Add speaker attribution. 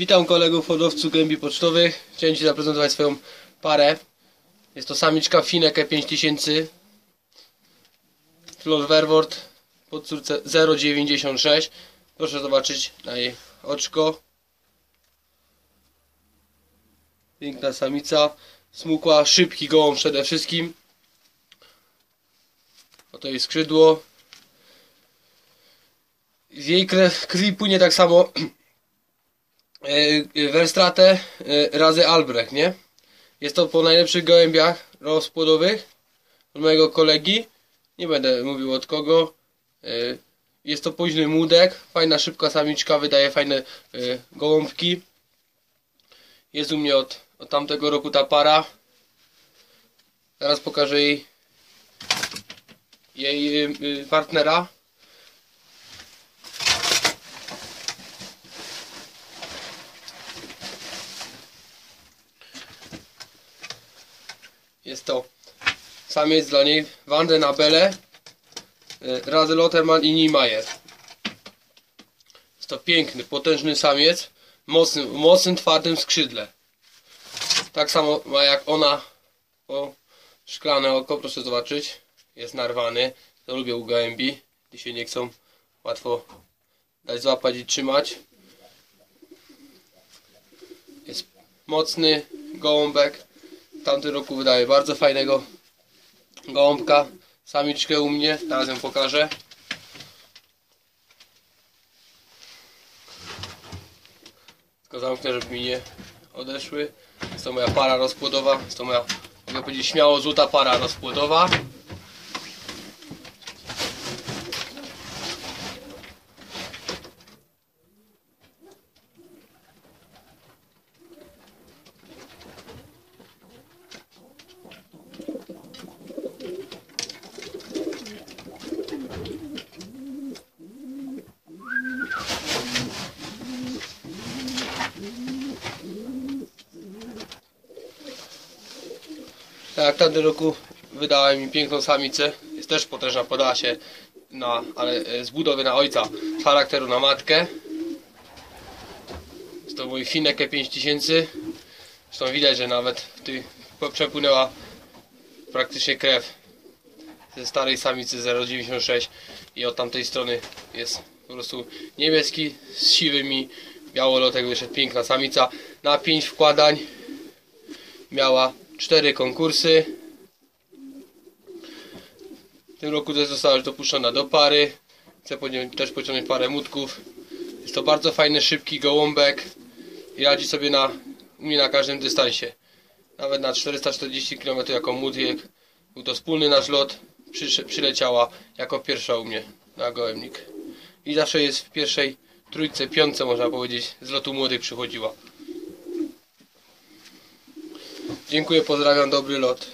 Speaker 1: Witam kolegów hodowców gębi pocztowych. Chciałem Ci zaprezentować swoją parę. Jest to samiczka Fineke 5000 Flor Verwort pod córce 0,96 Proszę zobaczyć na jej oczko. Piękna samica, smukła, szybki gołąb przede wszystkim. Oto jej skrzydło. Z jej krwi płynie tak samo Verstrate e, razy Albrecht, nie? Jest to po najlepszych gołębiach rozpłodowych od mojego kolegi. Nie będę mówił od kogo. E, Jest to późny młódek, fajna szybka samiczka, wydaje fajne e, gołąbki. Jest u mnie od, od tamtego roku ta para. Teraz pokażę jej jej partnera. Jest to samiec dla niej Van den Abele y, razy Lotterman i Niemeyer. Jest to piękny, potężny samiec mocny, mocnym, twardym skrzydle. Tak samo ma jak ona o szklane oko, proszę zobaczyć. Jest narwany. To lubię u gołębi, gdy się nie chcą łatwo dać złapać i trzymać. Jest mocny gołąbek. W tamtym roku wydaje bardzo fajnego gołąbka. Samiczkę u mnie, teraz ją pokażę. Tylko zamknę, żeby mi nie odeszły. Jest to moja para rozpłodowa. Jest to moja, mogę powiedzieć, śmiało złota para rozpłodowa. Tak tamtym roku wydała mi piękną samicę. Jest też potężna, podała się na, ale e, z budowy na ojca, z charakteru na matkę. Jest to mój Fineke 5000. Zresztą widać, że nawet w po- przepłynęła praktycznie krew ze starej samicy 0,96 i od tamtej strony jest po prostu niebieski z siwymi białolotek wyszedł piękna samica na 5 wkładań miała cztery konkursy. W tym roku też została już dopuszczona do pary. Chcę też pociągnąć parę mutków. Jest to bardzo fajny, szybki gołąbek i radzi sobie na, mnie na każdym dystansie. Nawet na 440 km jako młódek. Był to wspólny nasz lot. Przyleciała jako pierwsza u mnie na gołębnik. I zawsze jest w pierwszej trójce, piątce można powiedzieć, z lotu młodych przychodziła. Dziękuję, pozdrawiam, dobry lot.